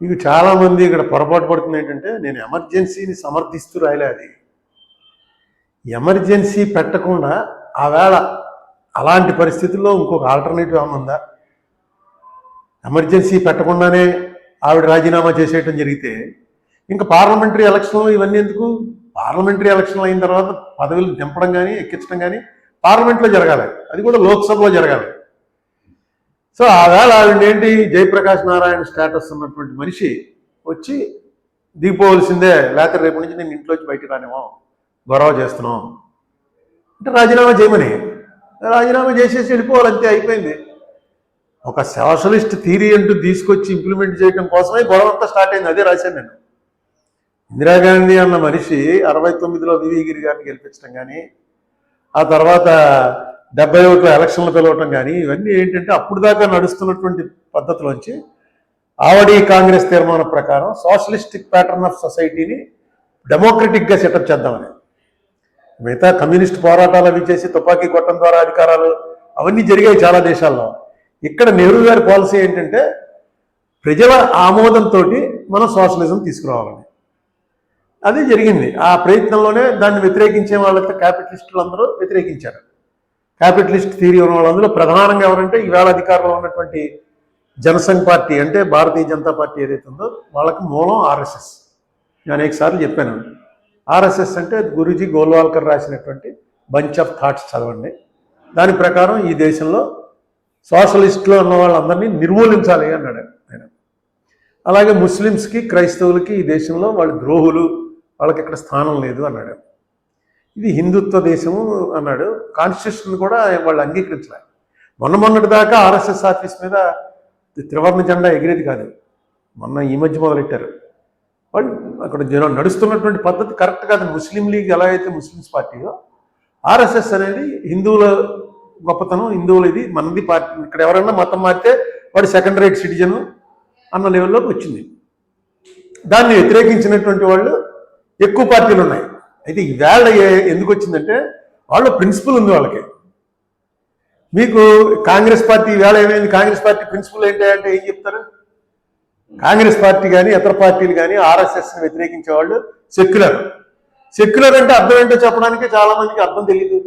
మీకు చాలామంది ఇక్కడ పొరపాటు పడుతుంది ఏంటంటే నేను ఎమర్జెన్సీని సమర్థిస్తూ రాయలే అది. ఎమర్జెన్సీ పెట్టకుండా ఆవేళ అలాంటి పరిస్థితుల్లో ఇంకొక ఆల్టర్నేటివ్ ఏమైనా ఎమర్జెన్సీ పెట్టకుండానే ఆవిడ రాజీనామా చేసేయటం జరిగితే ఇంకా పార్లమెంటరీ ఎలక్షన్లు ఇవన్నీ ఎందుకు? పార్లమెంటరీ ఎలక్షన్లు అయిన తర్వాత పదవులు దింపడం కానీ ఎక్కించడం కానీ పార్లమెంట్లో జరగాలి. అది కూడా లోక్సభలో జరగాలి. సో ఆవేళ ఆవిడ ఏంటి? జయప్రకాష్ నారాయణ స్టేటస్ ఉన్నటువంటి మనిషి వచ్చి దిగిపోవలసిందే. లేకపోతే రేపు నుంచి నేను ఇంట్లోంచి బయటికి రానేమో గొడవ చేస్తున్నాం. అంటే రాజీనామా చేయమని. రాజీనామా చేసేసి వెళ్ళిపోవాలి అంతే అయిపోయింది. ఒక సోషలిస్ట్ థీరీ అంటూ తీసుకొచ్చి ఇంప్లిమెంట్ చేయడం కోసమే గొడవ అంతా స్టార్ట్ అయింది. అదే రాశాను నేను. ఇందిరాగాంధీ అన్న మనిషి అరవై తొమ్మిదిలో వివిగిరి గారిని గెలిపించడం కానీ ఆ తర్వాత డెబ్బై ఒకటిలో ఎలక్షన్లు పిలవటం కానీ ఇవన్నీ ఏంటంటే అప్పుడు దాకా నడుస్తున్నటువంటి పద్ధతిలోంచి ఆవడి కాంగ్రెస్ తీర్మానం ప్రకారం సోషలిస్టిక్ ప్యాటర్న్ ఆఫ్ సొసైటీని డెమోక్రటిక్గా సెటప్ చేద్దామని. మిగతా కమ్యూనిస్ట్ పోరాటాలు అవి చేసి తుపాకీ కొట్టడం ద్వారా అధికారాలు అవన్నీ జరిగాయి చాలా దేశాల్లో. ఇక్కడ నెహ్రూ గారి పాలసీ ఏంటంటే ప్రజల ఆమోదంతో మనం సోషలిజం తీసుకురావాలని. అది జరిగింది. ఆ ప్రయత్నంలోనే దాన్ని వ్యతిరేకించే వాళ్ళతో క్యాపిటలిస్టులు అందరూ వ్యతిరేకించారు. క్యాపిటలిస్ట్ థీరీ ఉన్న వాళ్ళందరూ ప్రధానంగా ఎవరంటే ఈవేళ అధికారంలో ఉన్నటువంటి జనసంఘ్ పార్టీ అంటే భారతీయ జనతా పార్టీ ఏదైతే ఉందో వాళ్ళకి మూలం ఆర్ఎస్ఎస్. నేను అనేక సార్లు చెప్పాను. ఆర్ఎస్ఎస్ అంటే గురూజీ గోల్వాల్కర్ రాసినటువంటి బంచ్ ఆఫ్ థాట్స్ చదవండి. దాని ప్రకారం ఈ దేశంలో సోషలిస్టులో ఉన్న వాళ్ళందరినీ నిర్మూలించాలి అన్నాడు ఆయన. అలాగే ముస్లిమ్స్కి క్రైస్తవులకి ఈ దేశంలో వాళ్ళు ద్రోహులు వాళ్ళకి ఇక్కడ స్థానం లేదు అన్నాడు. ఇది హిందుత్వ దేశము అన్నాడు. కాన్స్టిట్యూషన్ కూడా వాళ్ళు అంగీకరించలే. మొన్న మొన్నటి దాకా ఆర్ఎస్ఎస్ ఆఫీస్ మీద త్రివర్ణ జెండా ఎగిరేది కాదు. మొన్న ఈ మధ్య మొదలెట్టారు. వాళ్ళు అక్కడ జనం నడుస్తున్నటువంటి పద్ధతి కరెక్ట్ కాదు. ముస్లిం లీగ్ ఎలా అయితే ముస్లిమ్స్ పార్టీయో ఆర్ఎస్ఎస్ అనేది హిందువుల గొప్పతనం. హిందువులు ఇది మనది పార్టీ. ఇక్కడ ఎవరైనా మతం మారితే వాడు సెకండ్ రేట్ సిటిజన్ అన్న లెవెల్లోకి వచ్చింది. దాన్ని వ్యతిరేకించినటువంటి వాళ్ళు ఎక్కువ పార్టీలు ఉన్నాయి. అయితే ఈవేళ ఎందుకు వచ్చిందంటే వాళ్ళ ప్రిన్సిపల్ ఉంది వాళ్ళకి. మీకు కాంగ్రెస్ పార్టీ వేళ ఏమైంది? కాంగ్రెస్ పార్టీ ప్రిన్సిపల్ ఏంటి అంటే ఏం చెప్తారు? కాంగ్రెస్ పార్టీ కానీ ఇతర పార్టీలు కానీ ఆర్ఎస్ఎస్ని వ్యతిరేకించే వాళ్ళు సెక్యులర్. సెక్యులర్ అంటే అర్థం ఏంటో చెప్పడానికి చాలా మందికి అర్థం తెలియదు